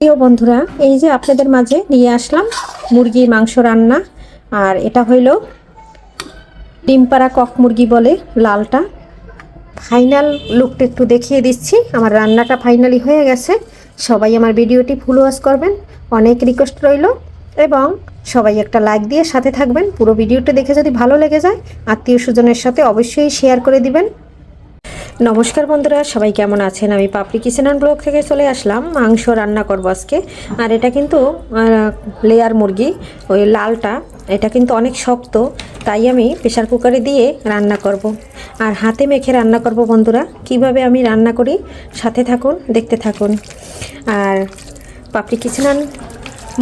প্রিয় বন্ধুরা, এই যে আপনাদের মাঝে নিয়ে আসলাম মুরগির মাংস রান্না, আর এটা হইল ডিমপাড়া কক মুরগি বলে লালটা। ফাইনাল লুকটা একটু দেখিয়ে দিচ্ছি, আমার রান্নাটা ফাইনালি হয়ে গেছে। সবাই আমার ভিডিওটি ফুল ওয়াশ করবেন, অনেক রিকোয়েস্ট রইল, এবং সবাই একটা লাইক দিয়ে সাথে থাকবেন। পুরো ভিডিওটা দেখে যদি ভালো লেগে যায়, আত্মীয় স্বজনের সাথে অবশ্যই শেয়ার করে দিবেন। নমস্কার বন্ধুরা, সবাই কেমন আছেন? আমি পাপড়ি কিচেন অ্যান্ড ব্লগ থেকে চলে আসলাম, মাংস রান্না করব আজকে। আর এটা কিন্তু লেয়ার মুরগি, ওই লালটা, এটা কিন্তু অনেক শক্ত, তাই আমি প্রেশার কুকারে দিয়ে রান্না করব। আর হাতে মেখে রান্না করব বন্ধুরা, কীভাবে আমি রান্না করি, সাথে থাকুন, দেখতে থাকুন। আর পাপড়ি কিচেন অ্যান্ড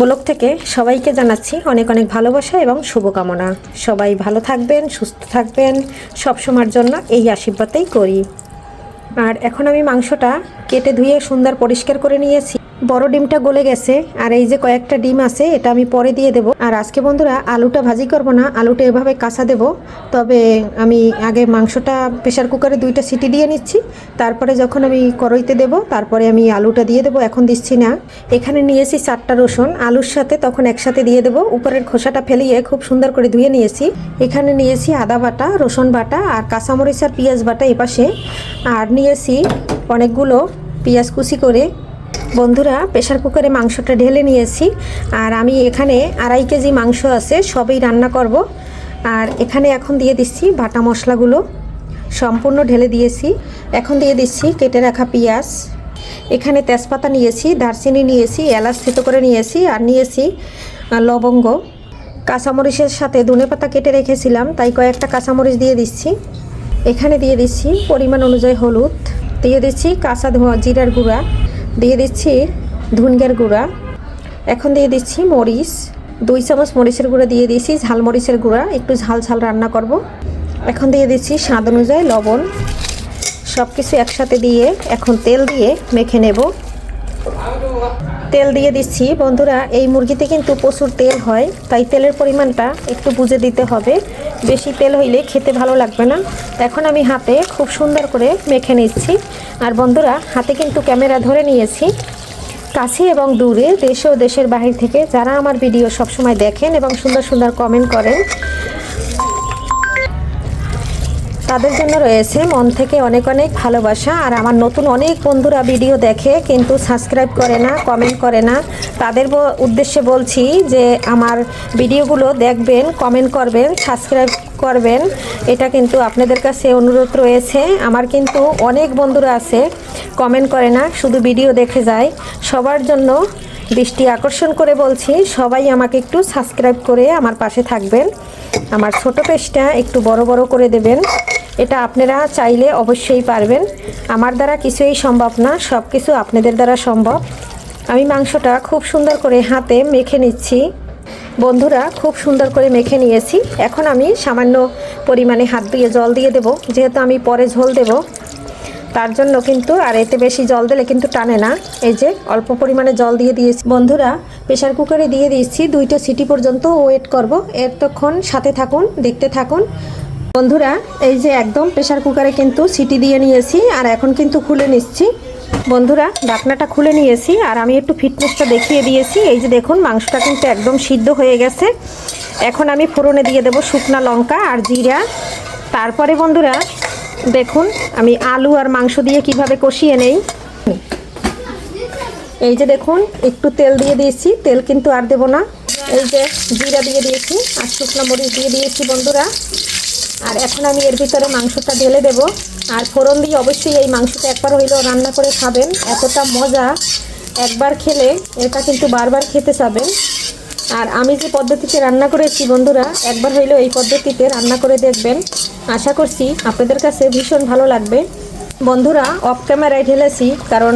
ব্লগ থেকে সবাইকে জানাচ্ছি অনেক অনেক ভালোবাসা এবং শুভকামনা। সবাই ভালো থাকবেন, সুস্থ থাকবেন, সবসময়ের জন্য এই আশীর্বাদেই করি। আর এখন আমি মাংসটা কেটে ধুয়ে সুন্দর পরিষ্কার করে নিয়েছি। বড় ডিমটা গলে গেছে, আর এই যে কয়েকটা ডিম আছে, এটা আমি পরে দিয়ে দেব। আর আজকে বন্ধুরা, আলুটা ভাজি করব না, আলুটা এভাবে কাঁচা দেব। তবে আমি আগে মাংসটা প্রেশার কুকারে দুইটা সিটি দিয়ে নিচ্ছি। তারপরে যখন আমি কড়াইতে দেব, তারপরে আমি আলুটা দিয়ে দেবো, এখন দিচ্ছি না। এখানে নিয়েছি চারটা রসুন, আলুর সাথে তখন একসাথে দিয়ে দেবো। উপরের খোসাটা ফেলিয়ে খুব সুন্দর করে ধুয়ে নিয়েছি। এখানে নিয়েছি আদা বাটা, রসুন বাটা, আর কাঁচামরিচ আর পেঁয়াজ বাটা এপাশে। আর নিয়েছি অনেকগুলো পেঁয়াজ কুচি করে বন্ধুরা প্রেশার কুকারে মাংসটা ঢেলে নিয়েছি। আর আমি এখানে আড়াই কেজি মাংস আছে, সবই রান্না করব। আর এখানে এখন দিয়ে দিচ্ছি বাটা মশলাগুলো। সম্পূর্ণ ঢেলে দিয়েছি। এখন দিয়ে দিচ্ছি কেটে রাখা পেঁয়াজ। এখানে তেজপাতা নিয়েছি, দারচিনি নিয়েছি, এলাচ থেতো করে নিয়েছি, আর নিয়েছি লবঙ্গ। কাঁচামরিচের সাথে ধনে পাতা কেটে রেখেছিলাম, তাই কয়েকটা কাঁচামরিচ দিয়ে দিচ্ছি। এখানে দিয়ে দিচ্ছি পরিমাণ অনুযায়ী হলুদ। দিয়ে দিচ্ছি কাঁচা ধোয়া, জিরার গুঁড়া। দিয়ে দিচ্ছি ধুনগের গুঁড়া। এখন দিয়ে দিচ্ছি মরিচ। দুই চামচ মরিচের গুঁড়া দিয়ে দিয়েছি, ঝাল মরিচের গুঁড়া। একটু ঝাল ঝাল রান্না করব। এখন দিয়ে দিচ্ছি স্বাদ অনুযায়ী লবণ। সব কিছু একসাথে দিয়ে এখন তেল দিয়ে মেখে নেব। তেল দিয়ে দিচ্ছি। বন্ধুরা, এই মুরগিতে কিন্তু প্রচুর তেল হয়, তাই তেলের পরিমাণটা একটু বুঝে দিতে হবে। বেশি তেল হইলে খেতে ভালো লাগবে না। এখন আমি হাতে খুব সুন্দর করে মেখে নিচ্ছি। আর বন্ধুরা, হাতে কিন্তু ক্যামেরা ধরে নিয়েছি। কাছে এবং দূরে, দেশ ও দেশের বাহির থেকে যারা আমার ভিডিও সবসময় দেখেন এবং সুন্দর সুন্দর কমেন্ট করেন তাদের জন্য রয়েছে মন থেকে অনেক অনেক ভালোবাসা। আর আমার নতুন অনেক বন্ধুরা ভিডিও দেখে কিন্তু সাবস্ক্রাইব করে না কমেন্ট করে না। তাদের উদ্দেশ্যে বলছি যে আমার ভিডিওগুলো দেখবেন কমেন্ট করবেন সাবস্ক্রাইব করবেন। এটা কিন্তু আপনাদের কাছে অনুরোধ রয়েছে। আমার কিন্তু অনেক বন্ধুরা আছে কমেন্ট করে না, শুধু ভিডিও দেখে যায়। সবার জন্য দৃষ্টি আকর্ষণ করে বলছি, সবাই আমাকে একটু সাবস্ক্রাইব করে আমার পাশে থাকবেন। আমার ছোট পেজটা একটু বড় বড় করে দেবেন। এটা আপনারা চাইলে অবশ্যই পারবেন। আমার দ্বারা কিছুই সম্ভব না সব কিছু আপনাদের দ্বারা সম্ভব। আমি মাংসটা খুব সুন্দর করে হাতে মেখে নিচ্ছি। বন্ধুরা, খুব সুন্দর করে মেখে নিয়েছি। এখন আমি সামান্য পরিমাণে হাত দিয়ে জল দিয়ে দেব। যেহেতু আমি পরে ঝোল দেব, তার জন্য কিন্তু আর এতে বেশি জল দিলে কিন্তু টানে না। এই যে অল্প পরিমাণে জল দিয়ে দিয়েছি। বন্ধুরা প্রেশার কুকারে দিয়ে দিয়েছি। দুইটা সিটি পর্যন্ত ওয়েট করব। এতক্ষণ সাথে থাকুন, দেখতে থাকুন। বন্ধুরা, এই যে একদম প্রেশার কুকারে কিন্তু সিটি দিয়ে নিয়েছি আর এখন কিন্তু খুলে নিচ্ছি। বন্ধুরা ডাকনাটা খুলে নিয়েছি আর আমি একটু ফিটনেসটা দেখিয়ে দিয়েছি। এই যে দেখুন, মাংসটা কিন্তু একদম সিদ্ধ হয়ে গেছে। এখন আমি ফোড়নে দিয়ে দেবো শুকনা লঙ্কা আর জিরা। তারপরে বন্ধুরা, দেখুন, আমি আলু আর মাংস দিয়ে কীভাবে কষিয়ে নেই। এই যে দেখুন, একটু তেল দিয়ে দিয়েছি, তেল কিন্তু আর দেবো না। এই যে জিরা দিয়ে দিয়েছি আর শুকনো মরিচ দিয়ে দিয়েছি বন্ধুরা। আর এখন আমি এর ভিতরে মাংসটা ঢেলে দেব। আর ফোড়ন দিয়ে অবশ্যই এই মাংসটা একবার হইলেও রান্না করে খাবেন। এতটা মজা একবার খেলে, এটা কিন্তু বারবার খেতে চাবেন। আর আমি যে পদ্ধতিতে রান্না করেছি বন্ধুরা, একবার হইলেও এই পদ্ধতিতে রান্না করে দেখবেন। আশা করছি আপনাদের কাছে ভীষণ ভালো লাগবে। বন্ধুরা অফ ক্যামেরায় ঢেলেছি কারণ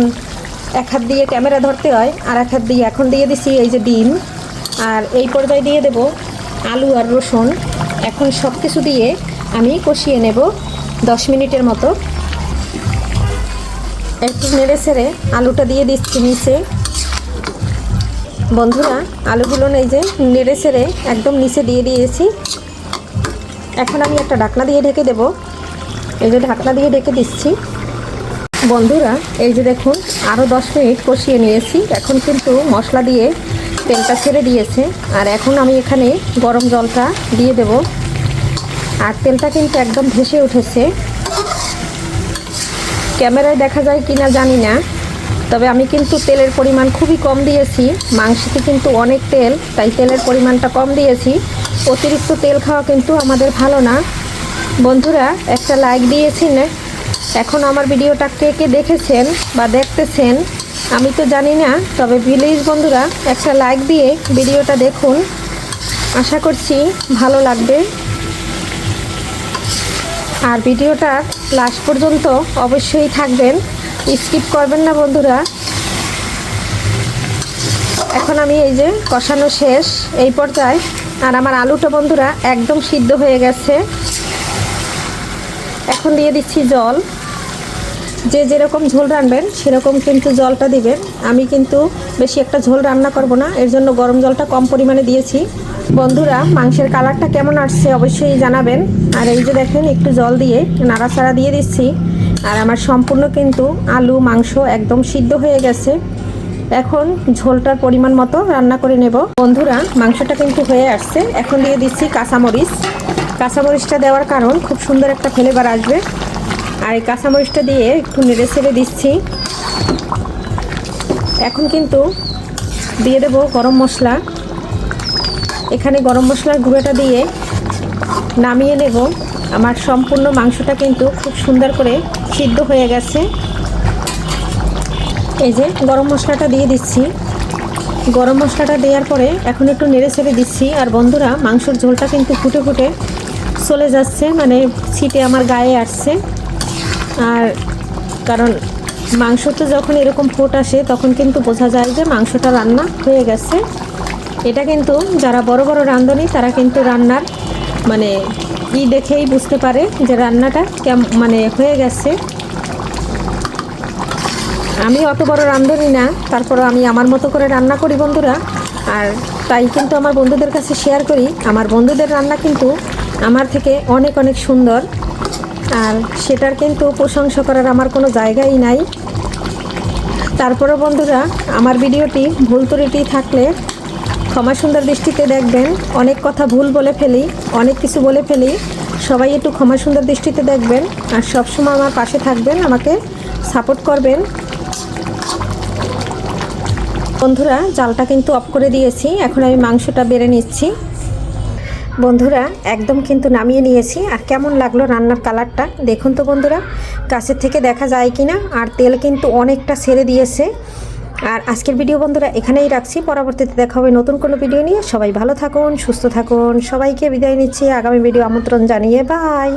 এক হাত দিয়ে ক্যামেরা ধরতে হয়, আর এক হাত দিয়ে এখন দিয়ে দিছি এই যে ডিম। আর এই পর্যায়ে দিয়ে দেব আলু আর রসুন। এখন সব কিছু দিয়ে আমি কষিয়ে নেব দশ মিনিটের মতো। একটু নেড়ে ছেড়ে আলুটা দিয়ে দিচ্ছি নিচে। বন্ধুরা, আলুগুলো এই যে নেড়ে ছেড়ে একদম নিচে দিয়ে দিয়েছি। এখন আমি একটা ঢাকনা দিয়ে ঢেকে দেব। এই যে ঢাকনা দিয়ে ঢেকে দিচ্ছি। বন্ধুরা, এই যে দেখুন আরও দশ মিনিট কষিয়ে নিয়েছি। এখন কিন্তু মশলা দিয়ে তেলটা ছেড়ে দিয়েছে। আর এখন আমি এখানে গরম জলটা দিয়ে দেব। আর তেলটা কিন্তু একদম ভেসে উঠেছে। ক্যামেরায় দেখা যায় কি না জানি না। তবে আমি কিন্তু তেলের পরিমাণ খুবই কম দিয়েছি। মাংসতে কিন্তু অনেক তেল, তাই তেলের পরিমাণটা কম দিয়েছি। অতিরিক্ত তেল খাওয়া কিন্তু আমাদের ভালো না। বন্ধুরা, একটা লাইক দিয়েছি না এখন আমার ভিডিওটা কে কে দেখেছেন বা দেখতেছেন আমি তো জানি না, তবে প্লিজ বন্ধুরা, একটা লাইক দিয়ে ভিডিওটা দেখুন। আশা করছি ভালো লাগবে। আর ভিডিওটা লাস্ট পর্যন্ত অবশ্যই থাকবেন। স্কিপ করবেন না বন্ধুরা। এখন আমি এই যে কষানো শেষ, এই পর্যায়ে। আর আমার আলুটা বন্ধুরা একদম সিদ্ধ হয়ে গেছে। এখন দিয়ে দিচ্ছি জল। যে যেরকম ঝোল রানবেন, সেরকম কিন্তু জলটা দিবেন। আমি কিন্তু বেশি একটা ঝোল রান্না করব না, এর জন্য গরম জলটা কম পরিমাণে দিয়েছি। বন্ধুরা, মাংসের কালারটা কেমন আসছে অবশ্যই জানাবেন। আর এই যে দেখেন, একটু জল দিয়ে নাড়াচাড়া দিয়ে দিচ্ছি। আর আমার সম্পূর্ণ কিন্তু আলু, মাংস একদম সিদ্ধ হয়ে গেছে। এখন ঝোলটার পরিমাণ মতো রান্না করে নেব। বন্ধুরা, মাংসটা কিন্তু হয়ে আসছে। এখন দিয়ে দিচ্ছি কাঁচামরিচ। কাঁচামরিচটা দেওয়ার কারণ খুব সুন্দর একটা ফ্লেভার আসবে। আর এই কাঁচামরিচটা দিয়ে একটু নেড়ে ছেড়ে দিচ্ছি। এখন কিন্তু দিয়ে দেব গরম মশলা। এখানে গরম মশলার গুঁড়োটা দিয়ে নামিয়ে নেব। আমার সম্পূর্ণ মাংসটা কিন্তু খুব সুন্দর করে সিদ্ধ হয়ে গেছে। এই যে গরম মশলাটা দিয়ে দিচ্ছি। গরম মশলাটা দেওয়ার পরে এখন একটু নেড়ে ছেড়ে দিচ্ছি। আর বন্ধুরা, মাংসর ঝোলটা কিন্তু ফুটে ফুটে চলে যাচ্ছে মানে ছিটে আমার গায়ে আসছে। আর কারণ মাংসতে যখন এরকম ফোট আসে, তখন কিন্তু বোঝা যায় যে মাংসটা রান্না হয়ে গেছে। এটা কিন্তু যারা বড় বড় রাঁধুনি তারা কিন্তু রান্নার মানে ই দেখেই বুঝতে পারে যে রান্নাটা কেম মানে হয়ে গেছে। আমি অত বড় রাঁধুনি না তারপর আমি আমার মতো করে রান্না করি বন্ধুরা। আর তাই কিন্তু আমার বন্ধুদের কাছে শেয়ার করি। আমার বন্ধুদের রান্না কিন্তু আমার থেকে অনেক অনেক সুন্দর। আর সেটার কিন্তু প্রশংসা করার আমার কোনো জায়গাই নাই। তারপরে বন্ধুরা, আমার ভিডিওটি ভুল ত্রুটি থাকলে ক্ষমা সুন্দর দৃষ্টিতে দেখবেন। অনেক কথা ভুল বলে ফেলি, অনেক কিছু বলে ফেলি। সবাই একটু ক্ষমা সুন্দর দৃষ্টিতে দেখবেন আর সবসময় আমার পাশে থাকবেন, আমাকে সাপোর্ট করবেন। বন্ধুরা, জালটা কিন্তু অফ করে দিয়েছি, এখন আমি মাংসটা বেড়ে নিচ্ছি। বন্ধুরা, একদম কিন্তু নামিয়ে নিয়েছি। আর কেমন লাগল রান্নার কালারটা? দেখুন তো বন্ধুরা, কাছের থেকে দেখা যায় কি না আর তেল কিন্তু অনেকটা ছেড়ে দিয়েছে। আর আজকের ভিডিও বন্ধুরা এখানেই রাখছি। পরবর্তীতে দেখা হবে নতুন কোনো ভিডিও নিয়ে। সবাই ভালো থাকুন, সুস্থ থাকুন। সবাইকে বিদায় নিচ্ছি। আগামী ভিডিও আমন্ত্রণ জানিয়ে বাই।